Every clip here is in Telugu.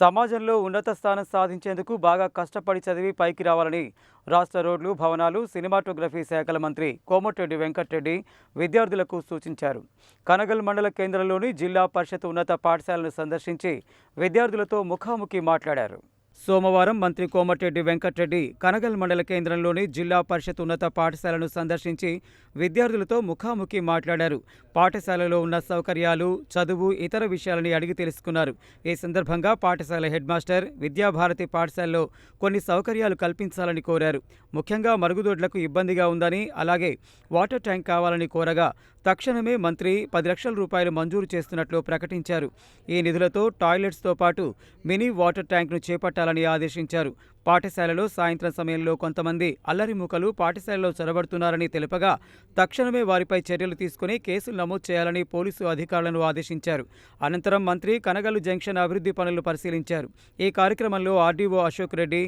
సమాజంలో ఉన్నత స్థానం సాధించేందుకు బాగా కష్టపడి చదివి పైకి రావాలని రాష్ట్ర రోడ్లు భవనాలు సినిమాటోగ్రఫీ శాఖల మంత్రి కోమటిరెడ్డి వెంకటరెడ్డి విద్యార్థులకు సూచించారు. కనగల్ మండల కేంద్రంలోని జిల్లా పరిషత్ ఉన్నత పాఠశాలను సందర్శించి విద్యార్థులతో ముఖాముఖి మాట్లాడారు. సోమవారం మంత్రి కోమటిరెడ్డి వెంకటరెడ్డి కనగల్ మండల కేంద్రంలోని జిల్లా పరిషత్ ఉన్నత పాఠశాలను సందర్శించి విద్యార్థులతో ముఖాముఖి మాట్లాడారు. పాఠశాలలో ఉన్న సౌకర్యాలు చదువు ఇతర విషయాలని అడిగి తెలుసుకున్నారు. ఈ సందర్భంగా పాఠశాల హెడ్ మాస్టర్ విద్యాభారతి పాఠశాలలో కొన్ని సౌకర్యాలు కల్పించాలని కోరారు. ముఖ్యంగా మరుగుదొడ్లకు ఇబ్బందిగా ఉందని అలాగే వాటర్ ట్యాంక్ కావాలని కోరగా తక్షణమే మంత్రి పది లక్షల రూపాయలు మంజూరు చేస్తున్నట్లు ప్రకటించారు. ఈ నిధులతో టాయిలెట్స్తో పాటు మినీ వాటర్ ట్యాంక్ను చేపట్టాలని ఆదేశించారు. పాఠశాలలో సాయంత్రం సమయంలో కొంతమంది అల్లరి ముఖలు పాఠశాలలో చొరబడుతున్నారని తెలుపగా తక్షణమే వారిపై చర్యలు తీసుకుని కేసులు నమోదు చేయాలని పోలీసు అధికారులను ఆదేశించారు. అనంతరం మంత్రి కనగల్లు జంక్షన్ అభివృద్ధి పనులు పరిశీలించారు. ఈ కార్యక్రమంలో RDO Ashok Reddy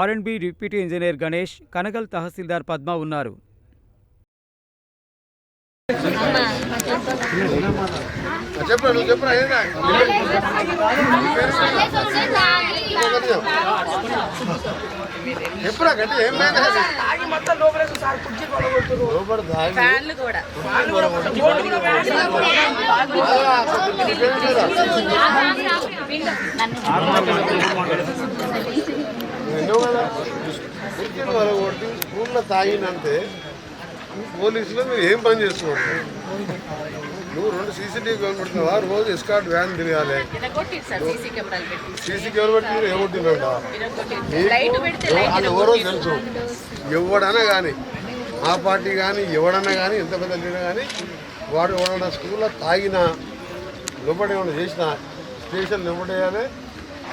R and B deputy engineer Ganesh Kanagal tahsildar Padma ఉన్నారు. నువ్వు చెప్పరా చెప్పరా గట్టి ఏం ఫ్యాన్లు కూడా ఎన్నో కదా స్కూల్లో తాగినంతే పోలీసులు మీరు ఏం పని చేస్తున్నారు నువ్వు రెండు సీసీటీవీ కనబడుతున్నావా రోజు ఎస్కాట్ వ్యాన్ తిరగాలి. సీసీ కెమెరా పెట్టి. లైట్ అది ఎవరో తెలుసు. ఎవడన్నా కానీ ఆ పార్టీ కానీ ఎవడన్నా కానీ ఎంత పెద్ద లీడర్ కానీ వాడు ఎవడన్నా స్కూల్లో తాగినా లోపల ఏమైనా చేసినా స్టేషన్ నిలబడేయాలి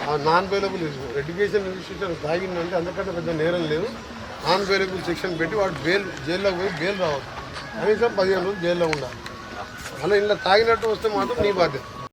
ఆ నాన్ అవైలబుల్ ఎడ్యుకేషన్ ఇన్స్టిట్యూషన్ తాగిందంటే అంతకంటే పెద్ద నేరం లేదు. నాన్ అవైలబుల్ సెక్షన్ పెట్టి వాడు బెయిల్ జైల్లోకి పోయి బెయిల్ రావాలి. కనీసం పదిహేను రోజులు జైల్లో ఉండాలి. అలా ఇలా తాగినట్టు వస్తే మాత్రం నీ బాధ్యత.